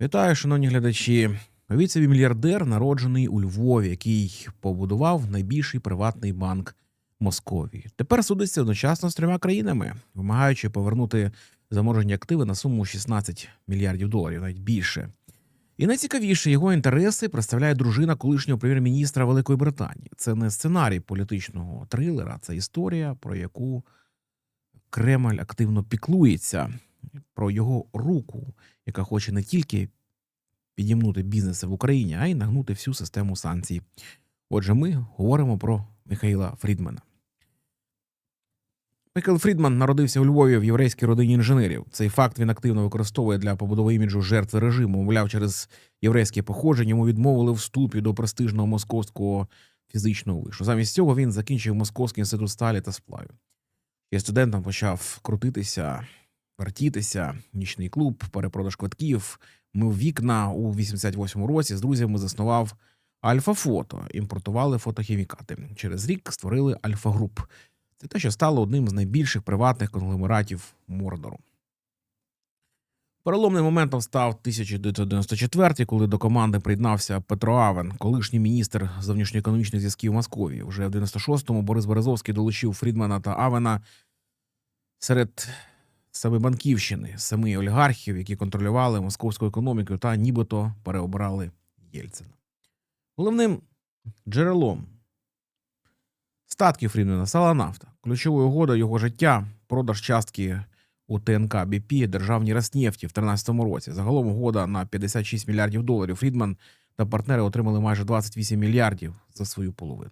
Вітаю, шановні глядачі. Собі мільярдер, народжений у Львові, який побудував найбільший приватний банк Московії. Тепер судиться одночасно з трьома країнами, вимагаючи повернути заморожені активи на суму 16 мільярдів доларів, навіть більше. І найцікавіше, його інтереси представляє дружина колишнього прем'єр-міністра Великої Британії. Це не сценарій політичного трилера, це історія, про яку Кремль активно піклується, про його руку, яка хоче не тільки підімнути бізнеси в Україні, а й нагнути всю систему санкцій. Отже, ми говоримо про Михайла Фрідмана. Михайло Фрідман народився у Львові в єврейській родині інженерів. Цей факт він активно використовує для побудови іміджу жертви режиму. Мовляв, через єврейське походження йому відмовили вступі до престижного московського фізичного вишу. Замість цього він закінчив Московський інститут сталі та сплавів. Я студентом почав крутитися, вертітися, нічний клуб, перепродаж квитків. Мив вікна у 88-му році з друзями заснував Альфа Фото, імпортували фотохімікати. Через рік створили Альфа Груп. Це те, що стало одним з найбільших приватних конгломератів Мордору. Переломним моментом став 1994, коли до команди приєднався Петро Авен, колишній міністр зовнішньоекономічних зв'язків Московії. Вже в 96-му Борис Березовський долучив Фрідмана та Авена серед саме банківщини, семи олігархів, які контролювали московську економіку та нібито переобрали Єльцина. Головним джерелом статків Фрідмана стала нафта. Ключовою угодою його життя продаж частки у ТНК БП державній Роснефті в 2013 році. Загалом угода на 56 мільярдів доларів. Фрідман та партнери отримали майже 28 мільярдів за свою половину.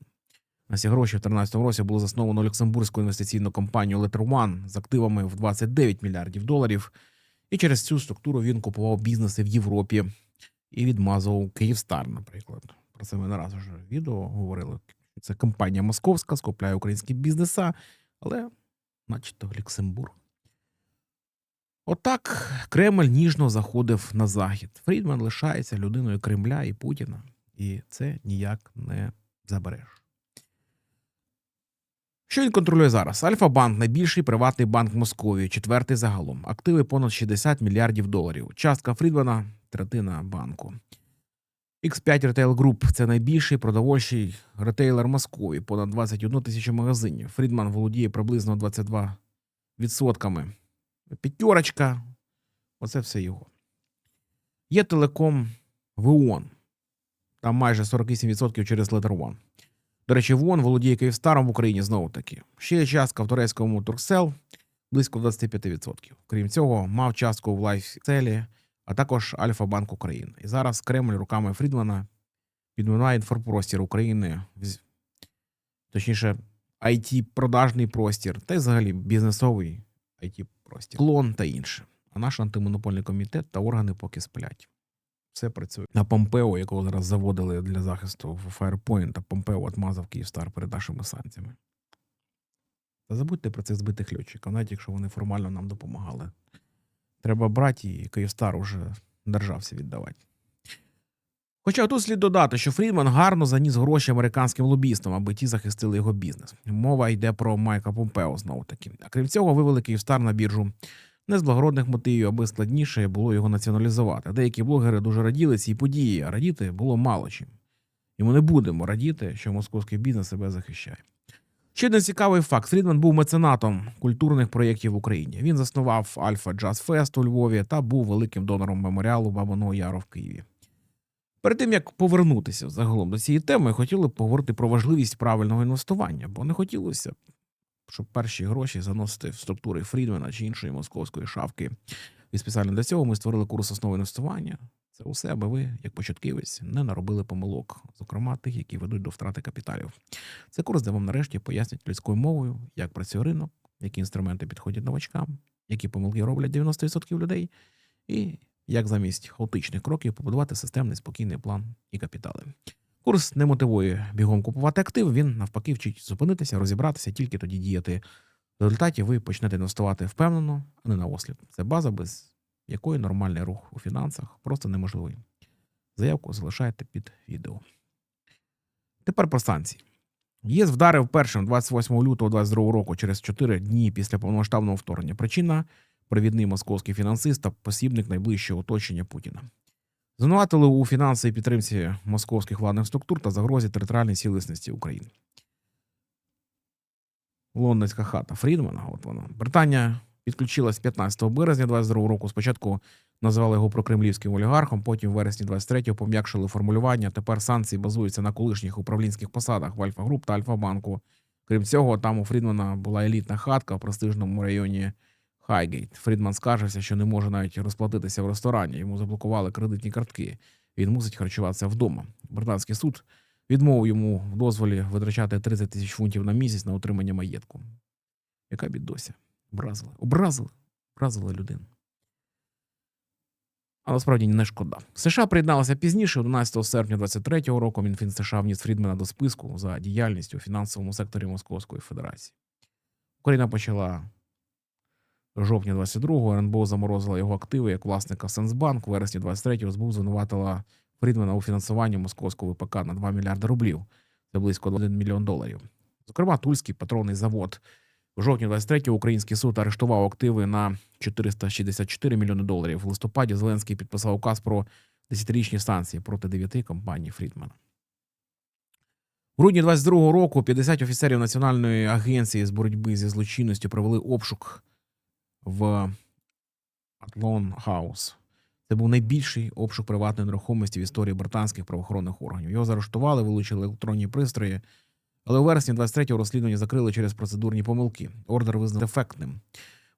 На ці гроші в 2013 році було засновано Люксембурзьку інвестиційну компанію Letter One з активами в 29 мільярдів доларів. І через цю структуру він купував бізнеси в Європі і відмазував Київстар, наприклад. Про це ми не раз вже відео говорили. Це компанія московська, скупляє українські бізнеса, але, начебто, Люксембург. Отак Кремль ніжно заходив на захід. Фрідман лишається людиною Кремля і Путіна, і це ніяк не забереш. Що він контролює зараз? Альфа-банк найбільший приватний банк Московії, четвертий загалом. Активи понад 60 мільярдів доларів. Частка Фрідмана третина банку. X5 Retail Group – це найбільший продовольчий ретейлер Московії, понад 21 тисячу магазинів. Фрідман володіє приблизно 22 відсотками. П'ятерочка. Оце все його. Є телеком в Там майже 48% через Letter One. До речі, ВОН володіє Київстаром в Україні знову таки. Ще є частка в турецькому Турксел близько 25%. Крім цього, мав частку в Лайфцелі, а також Альфа-Банк України. І зараз Кремль руками Фрідмана підминає інфопростір України, точніше, it продажний простір, та й взагалі бізнесовий it простір клон та інше. А наш антимонопольний комітет та органи поки сплять. Все працює. На Помпео, якого зараз заводили для захисту в Firepoint, а Помпео отмазав Київстар перед нашими санкціями. Та забудьте про цих збитих льотчиків, навіть якщо вони формально нам допомагали. Треба брати і Київстар уже держався віддавати. Хоча тут слід додати, що Фрідман гарно заніс гроші американським лобістам, аби ті захистили його бізнес. Мова йде про Майка Помпео знову таки. А крім цього, вивели Київстар на біржу не з благородних мотивів, аби складніше було його націоналізувати. Деякі блогери дуже раділи цій події, а радіти було мало чим. І ми не будемо радіти, що московський бізнес себе захищає. Ще один цікавий факт: Фрідман був меценатом культурних проєктів в Україні. Він заснував Альфа Джаз Фест у Львові та був великим донором меморіалу Бабиного Яру в Києві. Перед тим як повернутися загалом до цієї теми, хотіли б поговорити про важливість правильного інвестування, бо не хотілося щоб перші гроші заносити в структури Фрідмена чи іншої московської шавки. І спеціально для цього ми створили курс основи інвестування. Це усе, аби ви, як початківець, не наробили помилок, зокрема тих, які ведуть до втрати капіталів. Це курс, де вам нарешті пояснять людською мовою, як працює ринок, які інструменти підходять новачкам, які помилки роблять 90% людей, і як замість хаотичних кроків побудувати системний спокійний план і капітали. Курс не мотивує бігом купувати актив, він навпаки вчить зупинитися, розібратися, тільки тоді діяти. В результаті ви почнете інвестувати впевнено, а не на осліп. Це база, без якої нормальний рух у фінансах просто неможливий. Заявку залишайте під відео. Тепер про санкції. ЄС вдарив першим 28 лютого 2022 року через 4 дні після повномасштабного вторгнення. Причина провідний московський фінансист та посібник найближчого оточення Путіна. Звинуватили у фінансовій підтримці московських владних структур та загрозі територіальній цілісності України. Лондонська хата Фрідмана, от вона. Британія підключилась 15 березня 22 року. Спочатку називали його прокремлівським олігархом, потім в вересні 23-го пом'якшили формулювання. Тепер санкції базуються на колишніх управлінських посадах в Альфа Груп та Альфа Банку. Крім цього, там у Фрідмана була елітна хатка в престижному районі Хайгейт. Фрідман скаржився, що не може навіть розплатитися в ресторані. Йому заблокували кредитні картки. Він мусить харчуватися вдома. Британський суд відмовив йому в дозволі витрачати 30 тисяч фунтів на місяць на утримання маєтку. Яка бідося? Образили. Образили. Образили людину. А насправді не шкода. США приєдналася пізніше, 11 серпня 23-го року. Мінфін США вніс Фрідмена до списку за діяльність у фінансовому секторі Московської Федерації. Україна почала жовтня 22-го. РНБО заморозила його активи як власника Сенсбанк. Вересні 23-го СБУ звинуватила Фрідмена у фінансуванні московського ВПК на 2 мільярди рублів. Це близько 1 мільйон доларів. Зокрема, Тульський патронний завод. У жовтні 23-го український суд арештував активи на 464 мільйони доларів. В листопаді Зеленський підписав указ про 10-річні санкції проти 9 компаній Фрідмана. У грудні 22-го року 50 офіцерів Національної агенції з боротьби зі злочинністю провели обшук в Атлон Хаус. Це був найбільший обшук приватної нерухомості в історії британських правоохоронних органів. Його заарештували, вилучили електронні пристрої, але у вересні 23-го розслідування закрили через процедурні помилки. Ордер визнав дефектним.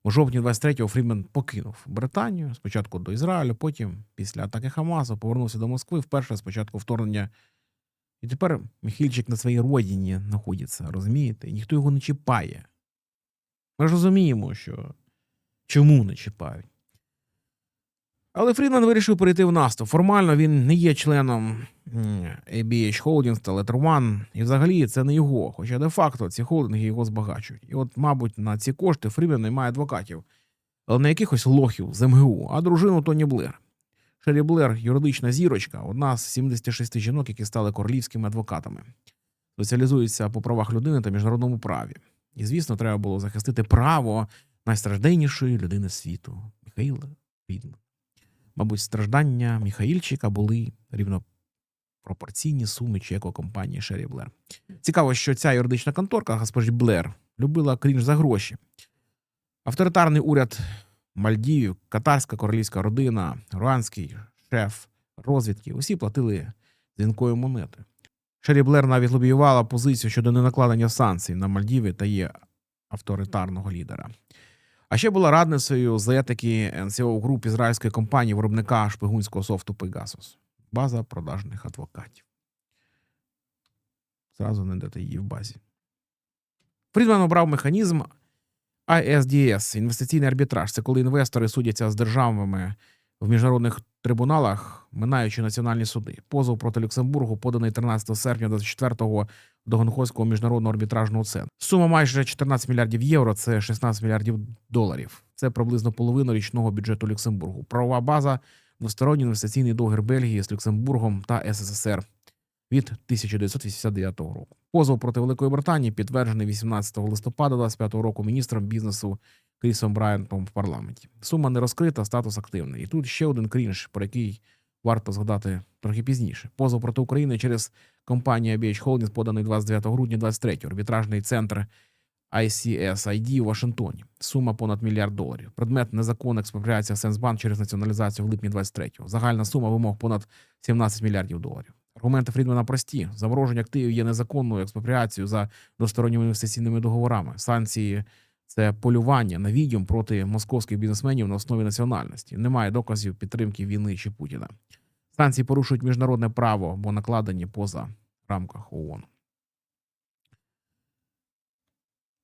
У жовтні 23-го Фрімен покинув Британію спочатку до Ізраїлю, потім, після атаки Хамасу, повернувся до Москви вперше спочатку вторгнення. І тепер Міхільчик на своїй родині знаходиться, розумієте? Ніхто його не чіпає. Ми ж розуміємо, що чому не чіпають. Але Фрідман вирішив перейти в наступ. Формально він не є членом ABH Holdings та Letter One, і взагалі це не його. Хоча де-факто ці холдинги його збагачують. І от, мабуть, на ці кошти Фрідман наймає адвокатів, але не якихось лохів з МГУ, а дружину Тоні Блер. Шері Блер юридична зірочка, одна з 76 жінок, які стали королівськими адвокатами. Спеціалізується по правах людини та міжнародному праві. І, звісно, треба було захистити право найстражденнішої людини світу Михаїла Фрідмана. Мабуть, страждання Міхаїльчика були рівнопропорційні суми чеку компанії Шері Блер. Цікаво, що ця юридична конторка, госпожі Блер, любила крінж за гроші. Авторитарний уряд Мальдівів, катарська королівська родина, руанський шеф розвідки усі платили дзвінкою монети. Шері Блер навіть лобіювала позицію щодо ненакладення санкцій на Мальдіви та є авторитарного лідера. А ще була радницею з етики НСО груп ізраїльської компанії виробника шпигунського софту Pegasus. База продажних адвокатів. Зразу знайдете її в базі. Фрідман обрав механізм ISDS – інвестиційний арбітраж. Це коли інвестори судяться з державами в міжнародних трибуналах, минаючи національні суди. Позов проти Люксембургу поданий 13 серпня 24-го до Гонконгського міжнародного арбітражного центру. Сума майже 14 мільярдів євро, це 16 мільярдів доларів. Це приблизно половина річного бюджету Люксембургу. Правова база двосторонній інвестиційний договір Бельгії з Люксембургом та СССР від 1989 року. Позов проти Великої Британії підтверджений 18 листопада 25 року міністром бізнесу Крісом Брайантом в парламенті. Сума не розкрита, статус активний. І тут ще один крінж, про який варто згадати трохи пізніше. Позов проти України через компанію ABH Holdings поданий 29 грудня 23 арбітражний центр ICSID у Вашингтоні. Сума понад мільярд доларів. Предмет незаконна експропріація Сенсбанк через націоналізацію в липні 23-го. Загальна сума вимог понад 17 мільярдів доларів. Аргументи Фрідмана прості: замороження активів є незаконною експропріацією за двосторонніми інвестиційними договорами. Санкції це полювання на відьом проти московських бізнесменів на основі національності. Немає доказів підтримки війни чи Путіна. Санкції порушують міжнародне право, бо накладені поза рамках ООН.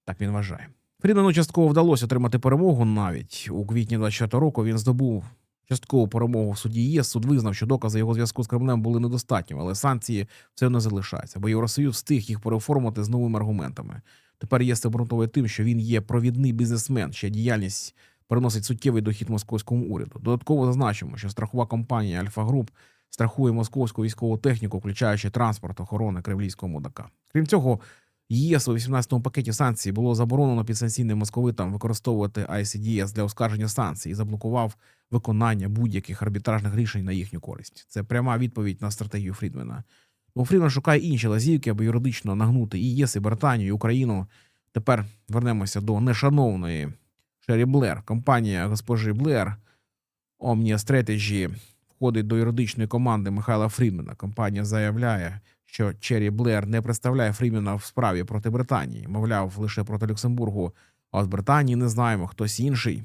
Так він вважає. Фрідману частково вдалося отримати перемогу навіть у квітні 24 року. Він здобув часткову перемогу в суді ЄС. Суд визнав, що докази його зв'язку з Кремлем були недостатніми, але санкції все одно залишаються, бо Євросоюз встиг їх переоформити з новими аргументами. Тепер ЄС обґрунтовує тим, що він є провідний бізнесмен, чия діяльність приносить суттєвий дохід московському уряду. Додатково зазначимо, що страхова компанія Альфа Груп страхує московську військову техніку, включаючи транспорт охорони кремлівського мудака. Крім цього, ЄС у 18-му пакеті санкцій було заборонено підсанкційним московитам використовувати ICDS для оскарження санкцій і заблокував виконання будь-яких арбітражних рішень на їхню користь. Це пряма відповідь на стратегію Фрідмена. Бо Фрідмен шукає інші лазівки, аби юридично нагнути і ЄС, і Британію, і Україну. Тепер вернемося до нешановної Шері Блер. Компанія госпожі Блер Omnia Strategy входить до юридичної команди Михайла Фрімена. Компанія заявляє, що Черрі Блер не представляє Фрімена в справі проти Британії, мовляв, лише проти Люксембургу. А з Британії не знаємо хтось інший.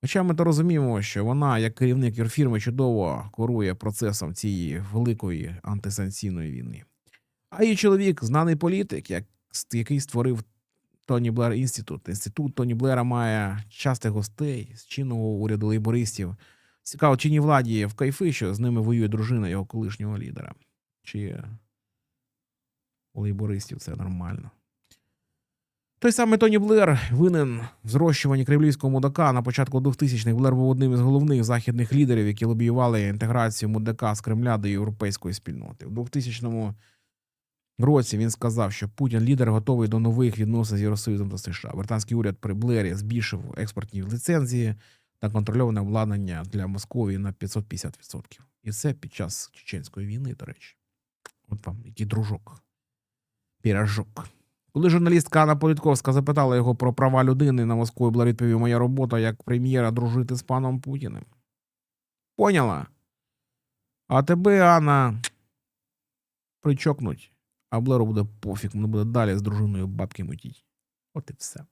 Хоча ми то розуміємо, що вона, як керівник юрфірми, чудово керує процесом цієї великої антисанкційної війни. А її чоловік, знаний політик, як, який створив Тоні Блер Інститут. Інститут Тоні Блера має частих гостей з чинного уряду лейбористів. Цікаво, чинній владі в кайфи, що з ними воює дружина його колишнього лідера. Чи у лейбористів це нормально? Той самий Тоні Блер винен в зрощуванні кремлівського мудака на початку 2000-х. Блер був одним із головних західних лідерів, які лобіювали інтеграцію мудака з Кремля до європейської спільноти. У 2000 році він сказав, що Путін лідер готовий до нових відносин з Євросоюзом та США. Британський уряд при Блері збільшив експортні ліцензії та контрольоване обладнання для Московії на 550%. І це під час чеченської війни, до речі. От вам який дружок. Піражок. Коли журналістка Анна Політковська запитала його про права людини на Москву, Блер відповів, моя робота як прем'єра дружити з паном Путіним. Поняла? А тебе, Анна, причокнуть, а Блеру буде пофіг, воно буде далі з дружиною бабки мутіть. От і все.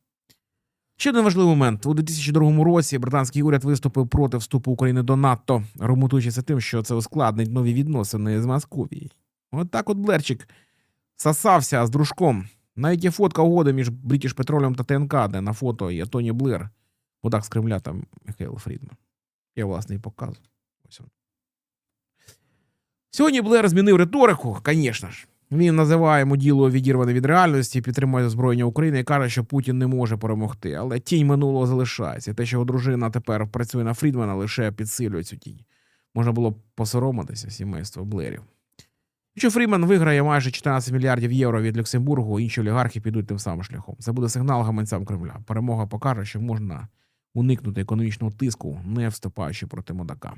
Ще один важливий момент. У 2002 році британський уряд виступив проти вступу України до НАТО, аргументуючися тим, що це ускладнить нові відносини з Московією. От так от Блерчик сосався з дружком. Навіть є фотка угоди між British Petroleum та ТНК, де на фото є Тоні Блер, водак з Кремля там Михайло Фрідман. Я власне і показую. Ось він. Сьогодні Блер змінив риторику, звісно ж. Він називає діло відірване від реальності, підтримує озброєння України і каже, що Путін не може перемогти. Але тінь минулого залишається. Те, що його дружина тепер працює на Фрідмана, лише підсилює цю тінь. Можна було б посоромитися сімейство Блерів. Якщо Фрімен виграє майже 14 мільярдів євро від Люксембургу, інші олігархи підуть тим самим шляхом. Це буде сигнал гаманцям Кремля. Перемога покаже, що можна уникнути економічного тиску, не вступаючи проти модака.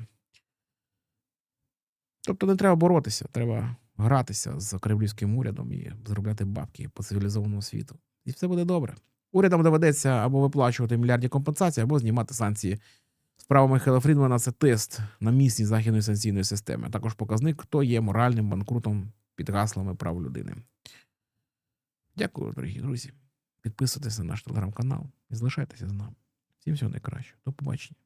Тобто не треба боротися, треба гратися з кремлівським урядом і заробляти бабки по цивілізованому світу. І все буде добре. Урядам доведеться або виплачувати мільярдні компенсації, або знімати санкції. Справа Михайла Фрідмана це тест на міцність західної санкційної системи, а також показник, хто є моральним банкрутом під гаслами прав людини. Дякую, дорогі друзі. Підписуйтесь на наш телеграм-канал і залишайтеся з нами. Всім всього найкращого. До побачення.